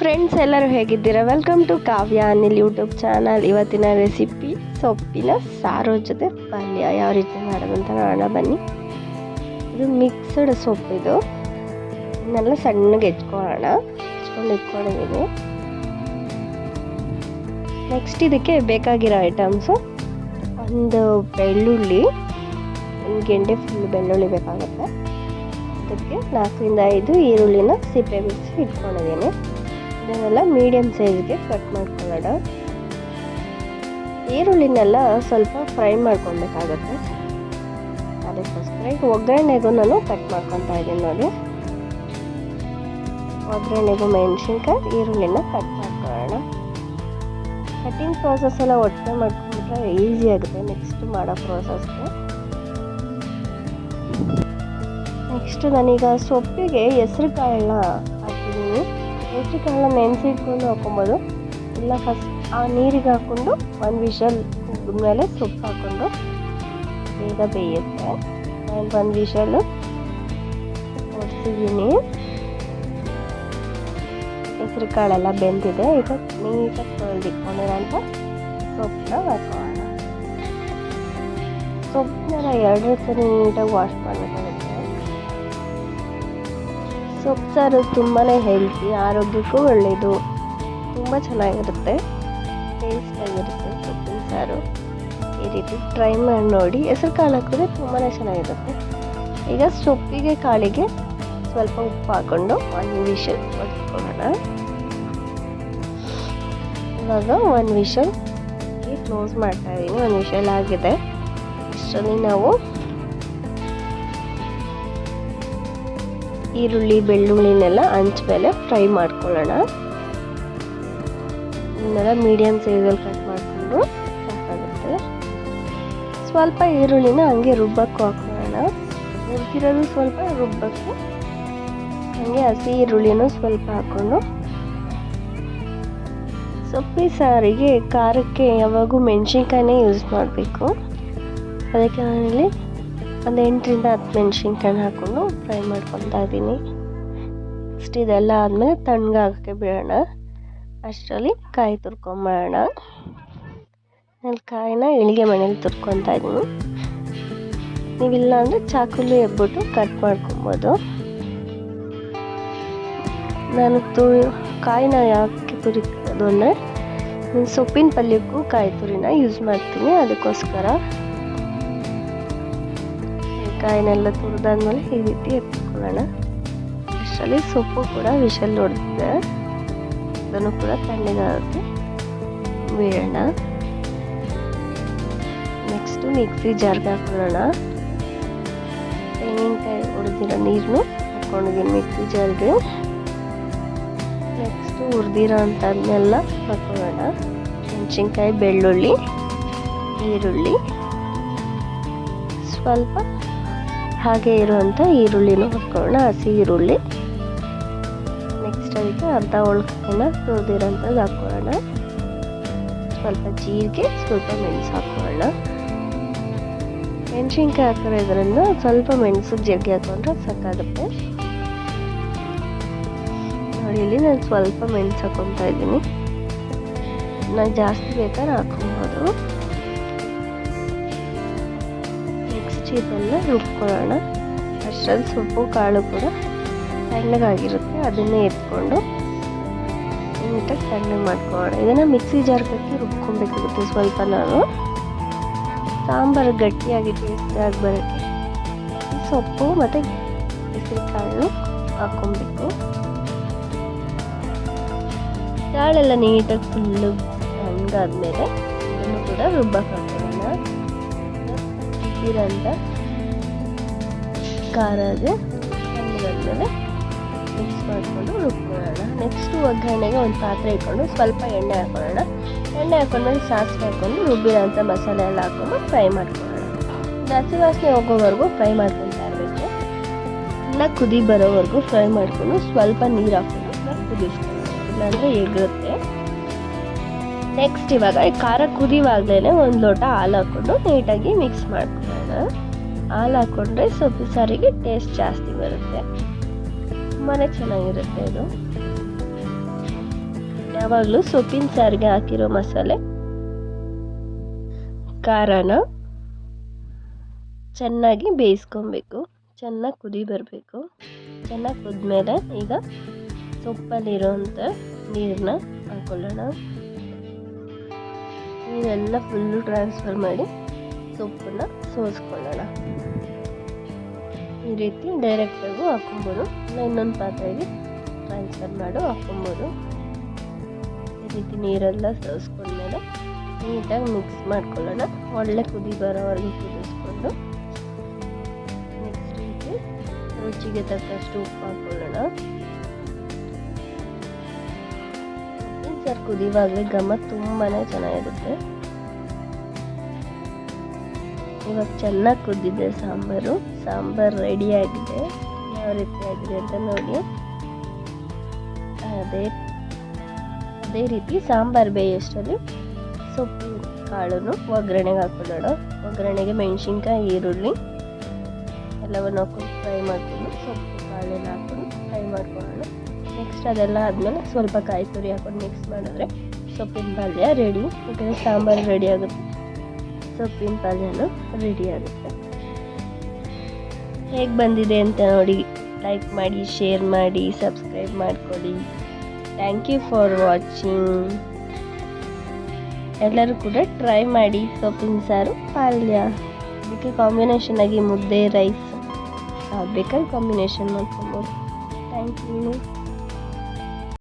Friends ಎಲ್ಲರೂ ಹೇಗಿದ್ದೀರಾ? Welcome to Kavya Anil YouTube channel ಇವತ್ತಿನ ರೆಸಿಪಿ ಸೊಪ್ಪಿನ ಸಾರು ಜೊತೆ ಪಲ್ಯ. ಯಾವ ರೀತಿ ಮಾಡೋದಂತ ನೋಡೋಣ, ಬನ್ನಿ. ಇದು ಮಿಕ್ಸ್ಡ್ ಸೊಪ್ಪಿದು ಇದನ್ನೆಲ್ಲ ಸಣ್ಣಗೆ ಹೆಚ್ಕೊಳ್ಳೋಣ. ಹೆಚ್ಕೊಂಡು ಇಟ್ಕೊಂಡಿದ್ದೀನಿ. ನೆಕ್ಸ್ಟ್ ಇದಕ್ಕೆ ಬೇಕಾಗಿರೋ ಐಟಮ್ಸು ಒಂದು ಬೆಳ್ಳುಳ್ಳಿ, ಒಂದು ಗೆಂಡೆ ಫುಲ್ ಬೆಳ್ಳುಳ್ಳಿ ಬೇಕಾಗುತ್ತೆ. ಅದಕ್ಕೆ ನಾಲ್ಕರಿಂದ ಐದು ಈರುಳ್ಳಿನ ಸಿಪ್ಪೆ ಬಿಡಿಸಿ ಇಟ್ಕೊಂಡಿದ್ದೀನಿ. ಇದನ್ನೆಲ್ಲ ಮೀಡಿಯಮ್ ಸೈಜ್ಗೆ ಕಟ್ ಮಾಡ್ಕೊಳ್ಳೋಣ. ಈರುಳ್ಳಿನೆಲ್ಲ ಸ್ವಲ್ಪ ಫ್ರೈ ಮಾಡ್ಕೊಬೇಕಾಗತ್ತೆ ಅದಕ್ಕೋಸ್ಕರ ಈಗ ಒಗ್ಗರಣೆಗೂ ನಾನು ಕಟ್ ಮಾಡ್ಕೊತಾ ಇದ್ದೀನಿ ನೋಡಿ. ಒಗ್ಗರಣೆಗೂ ಮೆಣಸಿನ್ಕಾಯಿ, ಈರುಳ್ಳಿನ ಕಟ್ ಮಾಡ್ಕೊಳ್ಳೋಣ. ಕಟ್ಟಿಂಗ್ ಪ್ರಾಸೆಸ್ ಎಲ್ಲ ಒಟ್ಟಿಗೆ ಮಾಡ್ಕೊಂಡ್ರೆ ಈಸಿ ಆಗುತ್ತೆ ನೆಕ್ಸ್ಟ್ ಮಾಡೋ ಪ್ರಾಸೆಸ್ಗೆ ನೆಕ್ಸ್ಟ್ ನಾನೀಗ ಸೊಪ್ಪಿಗೆ ಹೆಸ್ರು ಕಾಳನ್ನ ಹೆಸ್ರು ಕಾಳನ್ನ ನೆನೆಸಿಟ್ಕೊಂಡು ಹಾಕೊಬೋದು ಇಲ್ಲ ಫಸ್ಟ್ ಆ ನೀರಿಗೆ ಹಾಕ್ಕೊಂಡು ಒಂದು ವಿಷಲ್ ಮೇಲೆ ಸೊಪ್ಪು ಹಾಕ್ಕೊಂಡು ಬೇಗ ಬೇಯುತ್ತೆ. ನಾನು ಒಂದು ವಿಷಲು ಹೊಡ್ಸಿದ್ದೀನಿ ಹೆಸ್ರು ಕಾಳೆಲ್ಲ ಬೆಂದಿದೆ. ಈಗ ನೀಟಾಗಿ ತೊಳೆದಿಟ್ಕೊಂಡಿರೋಂಥ ಸೊಪ್ಪನ್ನ ಹಾಕೋಣ. ಸೊಪ್ಪನ್ನ ಎರಡು ಸರಿ ನೀಟಾಗಿ ವಾಶ್ ಮಾಡಬೇಕಾಗುತ್ತೆ. ಸೊಪ್ಪು ತುಂಬಾ ಹೆಲ್ತಿ, ಆರೋಗ್ಯಕ್ಕೂ ಒಳ್ಳೆಯದು ತುಂಬ ಚೆನ್ನಾಗಿರುತ್ತೆ. ಟೇಸ್ಟಾಗಿರುತ್ತೆ ಸೊಪ್ಪಿನ ಸಾರು. ಈ ರೀತಿ ಟ್ರೈ ಮಾಡಿ ನೋಡಿ. ಹೆಸರು ಕಾಳು ಹಾಕಿದ್ರೆ ತುಂಬಾ ಚೆನ್ನಾಗಿರುತ್ತೆ. ಈಗ ಸೊಪ್ಪಿಗೆ ಕಾಳಿಗೆ ಸ್ವಲ್ಪ ಉಪ್ಪು ಹಾಕ್ಕೊಂಡು ಒಂದು ವಿಷಲ್ ಹೊಡ್ಕೊಳ್ಳೋಣ ಇವಾಗ ಒಂದು ವಿಷಲ್ ಕ್ಲೋಸ್ ಮಾಡ್ತಾ ಇದ್ದೀನಿ ಒಂದು ವಿಷಲ್ ಆಗಿದೆ. ಅಷ್ಟರಲ್ಲಿ ನಾವು ಈರುಳ್ಳಿ, ಬೆಳ್ಳುಳ್ಳಿನೆಲ್ಲ ಹಂಚ ಮೇಲೆ ಫ್ರೈ ಮಾಡ್ಕೊಳ್ಳೋಣ. ಇವನ್ನೆಲ್ಲ ಮೀಡಿಯಮ್ ಸೈಜಲ್ಲಿ ಕಟ್ ಮಾಡಿಕೊಂಡು ಸಾಕಾಗುತ್ತೆ. ಸ್ವಲ್ಪ ಈರುಳ್ಳಿನ ಹಂಗೆ ರುಬ್ಬಕ್ಕೆ ಹಾಕೊಳ್ಳೋಣ. ರುಬ್ಬಿರೋದು ಸ್ವಲ್ಪ ರುಬ್ಬಕ್ಕೆ, ಹಂಗೆ ಹಸಿ ಈರುಳ್ಳಿನೂ ಸ್ವಲ್ಪ ಹಾಕ್ಕೊಂಡು ಸೊಪ್ಪಿ ಸಾರಿಗೆ ಖಾರಕ್ಕೆ ಯಾವಾಗೂ ಮೆಣಸಿನ್ಕಾಯಿನೇ ಯೂಸ್ ಮಾಡಬೇಕು. ಅದಕ್ಕೆ ನಾನಿಲ್ಲಿ ಒಂದು ಎಂಟರಿಂದ ಹತ್ತು ಮೆಣಸಿನ್ಕಾಯಿ ಹಾಕ್ಕೊಂಡು ಫ್ರೈ ಮಾಡ್ಕೊತಾ ಇದ್ದೀನಿ. ನೆಕ್ಸ್ಟ್ ಇದೆಲ್ಲ ಆದಮೇಲೆ ತಣ್ಣಗಾಗಕ್ಕೆ ಬಿಡೋಣ. ಅಷ್ಟರಲ್ಲಿ ಕಾಯಿ ತುರ್ಕೊಂಬಿಡೋಣ ನಾನು ಕಾಯಿನ ಇಳಿಗೆ ಮನೇಲಿ ತುರ್ಕೊತಾ ಇದ್ದೀನಿ. ನೀವಿಲ್ಲ ಅಂದರೆ ಚಾಕುಲಿ ಎಬ್ಬಿಟ್ಟು ಕಟ್ ಮಾಡ್ಕೊಬೋದು. ನಾನು ತು ಕಾಯಿನ ಯಾಕೆ ತುರಿದು ಅಂದರೆ ಸೊಪ್ಪಿನ ಪಲ್ಯಕ್ಕೂ ಕಾಯಿ ತುರಿನ ಯೂಸ್ ಮಾಡ್ತೀನಿ. ಅದಕ್ಕೋಸ್ಕರ ಕಾಯಿನೆಲ್ಲ ತುರಿದಾದ್ಮೇಲೆ ಈ ರೀತಿ ಎತ್ತಿಕೊಳ್ಳೋಣ ಅಷ್ಟರಲ್ಲಿ ಸೊಪ್ಪು ಕೂಡ ವಿಷಲ್ ಹೊಡೆದಿದೆ. ಅದನ್ನು ಕೂಡ ತಣ್ಣಗಾಗುತ್ತೆ ಬೇಯೋಣ. ನೆಕ್ಸ್ಟು ಮಿಕ್ಸಿ ಜಾರ್ಗೆ ಹಾಕೊಳ್ಳೋಣ. ತೆಂಗಿನಕಾಯಿ ಹೊಡೆದಿರೋ ನೀರನ್ನು ಹಾಕೊಂಡಿದ್ದೀನಿ ಮಿಕ್ಸಿ ಜಾರ್ಗೆ. ನೆಕ್ಸ್ಟು ಹುರಿದಿರೋ ಅಂಥದ್ದನ್ನೆಲ್ಲ ಹಾಕೊಳ್ಳೋಣ. ಮೆಣಸಿನ್ಕಾಯಿ ಬೆಳ್ಳುಳ್ಳಿ, ಈರುಳ್ಳಿ. ಸ್ವಲ್ಪ ಹಾಗೆ ಇರುವಂಥ ಈರುಳ್ಳಿನೂ ಹಾಕ್ಕೊಳ್ಳೋಣ. ಹಸಿ ಈರುಳ್ಳಿ. ನೆಕ್ಸ್ಟ್ ಅದಕ್ಕೆ ಅರ್ಧ ಒಳಕಾಯಿನ ತುರಿದಿರೋಂಥದ್ದು ಹಾಕ್ಕೊಳ್ಳೋಣ. ಸ್ವಲ್ಪ ಜೀರಿಗೆ, ಸ್ವಲ್ಪ ಮೆಣಸು ಹಾಕ್ಕೊಳ್ಳೋಣ. ಮೆಣಸಿನ್ಕಾಯಿ ಹಾಕಿರೋದ್ರಿಂದ ಸ್ವಲ್ಪ ಮೆಣಸು, ಜಗ್ಗಿ ಹಾಕೊಂಡ್ರೆ ಸಾಕಾಗುತ್ತೆ. ನೋಡಿ, ಇಲ್ಲಿ ನಾನು ಸ್ವಲ್ಪ ಮೆಣಸು ಹಾಕೊತಾ ಇದ್ದೀನಿ. ನಾನು ಜಾಸ್ತಿ ಬೇಕಾದ್ರೆ ಹಾಕೊಬೋದು ಇದೆಲ್ಲ ರುಬ್ಕೊಳ್ಳೋಣ. ಅಷ್ಟರಲ್ಲಿ ಸೊಪ್ಪು, ಕಾಳು ಕೂಡ ತಣ್ಣಗಾಗಿರುತ್ತೆ ಅದನ್ನೇ ಎತ್ಕೊಂಡು ನೀಟಾಗಿ ತಣ್ಣಗೆ ಮಾಡ್ಕೊಳ್ಳೋಣ. ಇದನ್ನು ಮಿಕ್ಸಿ ಜಾರ್ಗೆ ಹಾಕಿ ರುಬ್ಕೊಬೇಕಾಗುತ್ತೆ ಸ್ವಲ್ಪ ನಾನು. ಸಾಂಬಾರು ಗಟ್ಟಿಯಾಗಿ ಟೇಸ್ಟ್ ಆಗಿ ಬರೋಕ್ಕೆ ಸೊಪ್ಪು ಮತ್ತು ಕಾಳು ಹಾಕ್ಕೊಬೇಕು ಕಾಳೆಲ್ಲ ನೀಟಾಗಿ ಫುಲ್ಲು ತಣ್ಣಗಾದ್ಮೇಲೆ ಇದನ್ನು ಕೂಡ ರುಬ್ಬಕ್ಕೆ ಹಾಕೋಣ. ಇರೋಂಥ ಖಾರ ಅದು ತಣ್ಣಗಾದ್ಮೇಲೆ ಮಿಕ್ಸ್ ಮಾಡಿಕೊಂಡು ರುಬ್ಕೊಳ್ಳೋಣ. ನೆಕ್ಸ್ಟು ಒಗ್ಗರಣೆಗೆ ಒಂದು ಪಾತ್ರೆ ಇಟ್ಕೊಂಡು ಸ್ವಲ್ಪ ಎಣ್ಣೆ ಹಾಕೊಳ್ಳೋಣ. ಎಣ್ಣೆ ಹಾಕೊಂಡ್ಮೇಲೆ ಸಾಸಿವೆ ಹಾಕ್ಕೊಂಡು ರುಬ್ಬಿರೋಂಥ ಮಸಾಲೆ ಎಲ್ಲ ಹಾಕ್ಕೊಂಡು ಫ್ರೈ ಮಾಡ್ಕೊಳ್ಳೋಣ. ಹಸಿ ವಾಸನೆ ಹೋಗೋವರೆಗೂ ಫ್ರೈ ಮಾಡ್ಕೊತಾ ಇರಬೇಕು. ಎಲ್ಲ ಕುದಿ ಬರೋವರೆಗೂ ಫ್ರೈ ಮಾಡಿಕೊಂಡು ಸ್ವಲ್ಪ ನೀರು ಹಾಕ್ಕೊಂಡು ಕುದಿಸ್ಕೊಳ್ಬೇಕು ಇಲ್ಲಾಂದರೆ ಎಗರುತ್ತೆ ನೆಕ್ಸ್ಟ್ ಇವಾಗ ಖಾರ ಕುದಿವಾಗಲೇ ಒಂದು ಲೋಟ ಹಾಲು ಹಾಕ್ಕೊಂಡು ನೀಟಾಗಿ ಮಿಕ್ಸ್ ಮಾಡ್ಕೊಳ್ಳೋಣ. ಹಾಲು ಹಾಕ್ಕೊಂಡ್ರೆ ಸೊಪ್ಪು ಸಾರಿಗೆ ಟೇಸ್ಟ್ ಜಾಸ್ತಿ ಬರುತ್ತೆ. ತುಂಬಾ ಚೆನ್ನಾಗಿರುತ್ತೆ ಇದು. ಯಾವಾಗಲೂ ಸೊಪ್ಪಿನ ಸಾರಿಗೆ ಹಾಕಿರೋ ಮಸಾಲೆ, ಖಾರನ ಚೆನ್ನಾಗಿ ಬೇಯಿಸ್ಕೊಬೇಕು. ಚೆನ್ನಾಗಿ ಕುದಿ ಬರಬೇಕು. ಚೆನ್ನಾಗಿ ಕುದ್ಮೇಲೆ ಈಗ ಸೊಪ್ಪಲ್ಲಿರೋಂಥ ನೀರನ್ನ ಹಾಕೊಳ್ಳೋಣ. ನೀರೆಲ್ಲ ಫುಲ್ಲು ಟ್ರಾನ್ಸ್ಫರ್ ಮಾಡಿ ಸೊಪ್ಪನ್ನ ಸೋಸ್ಕೊಳ್ಳೋಣ. ಈ ರೀತಿ ಡೈರೆಕ್ಟಾಗೂ ಹಾಕೊಬೋದು ಇನ್ನೊಂದು ಪಾತ್ರೆಗೆ ಟ್ರಾನ್ಸ್ಫರ್ ಮಾಡು ಹಾಕೊಬೋದು ಈ ರೀತಿ ನೀರೆಲ್ಲ ಸೋಸ್ಕೊಂಡ್ಮೇಲೆ ನೀಟಾಗಿ ಮಿಕ್ಸ್ ಮಾಡ್ಕೊಳ್ಳೋಣ. ಒಳ್ಳೆ ಕುದಿ ಬರೋವರೆಗೂ ಕುದಿಸ್ಕೊಂಡು ನೆಕ್ಸ್ಟ್ ರೀತಿ ರುಚಿಗೆ ತಕ್ಕಷ್ಟು ಉಪ್ಪು ಹಾಕೊಳ್ಳೋಣ ಸರ್ ಕುದಿವಾಗಲೇ ಘಮ ತುಂಬಾ ಚೆನ್ನಾಗಿರುತ್ತೆ. ಇವಾಗ ಚೆನ್ನಾಗಿ ಕುದ್ದಿದೆ ಸಾಂಬಾರು. ಸಾಂಬಾರು ರೆಡಿ ಆಗಿದೆ. ಯಾವ ರೀತಿ ಆಗಿದೆ ಅಂತ ನೋಡಿ. ಅದೇ ಅದೇ ರೀತಿ ಸಾಂಬಾರು ಬೇಯೋಷ್ಟರಲ್ಲಿ ಸೊಪ್ಪು ಕಾಳನ್ನು ಒಗ್ಗರಣೆಗೆ ಹಾಕೊಳ್ಳೋಣ ಒಗ್ಗರಣೆಗೆ ಮೆಣಸಿನ್ಕಾಯಿ, ಈರುಳ್ಳಿ ಎಲ್ಲವನ್ನು ಹಾಕೊಂಡು ಫ್ರೈ ಮಾಡ್ಕೊಂಡು ಸೊಪ್ಪು ಕಾಳೆಲ್ಲ ಹಾಕೊಂಡು ಫ್ರೈ ಮಾಡ್ಕೊಳ್ಳೋಣ. ನೆಕ್ಸ್ಟ್ ಅದೆಲ್ಲ ಆದಮೇಲೆ ಸ್ವಲ್ಪ ಕಾಯಿ ತುರಿ ಹಾಕೊಂಡು ಮಿಕ್ಸ್ ಮಾಡಿದ್ರೆ ಸೊಪ್ಪಿನ ಪಲ್ಯ ರೆಡಿ ಯಾಕಂದರೆ ಸಾಂಬಾರು ರೆಡಿ ಆಗುತ್ತೆ. ಸೊಪ್ಪಿನ ಪಲ್ಯನೂ ರೆಡಿ ಆಗುತ್ತೆ. ಹೇಗೆ ಬಂದಿದೆ ಅಂತ ನೋಡಿ ಲೈಕ್ ಮಾಡಿ ಶೇರ್ ಮಾಡಿ ಸಬ್ಸ್ಕ್ರೈಬ್ ಮಾಡ್ಕೊಳ್ಳಿ. ಥ್ಯಾಂಕ್ ಯು ಫಾರ್ ವಾಚಿಂಗ್ ಎಲ್ಲರೂ ಕೂಡ ಟ್ರೈ ಮಾಡಿ, ಸೊಪ್ಪಿನ ಸಾರು, ಪಲ್ಯ. ಅದಕ್ಕೆ ಕಾಂಬಿನೇಷನ್ ಆಗಿ ಮುದ್ದೆ ರೈಸ್ ಬೇಕಾದ್ರೆ ಕಾಂಬಿನೇಷನ್ ಮಾಡ್ಕೊಬೋದು. Thank you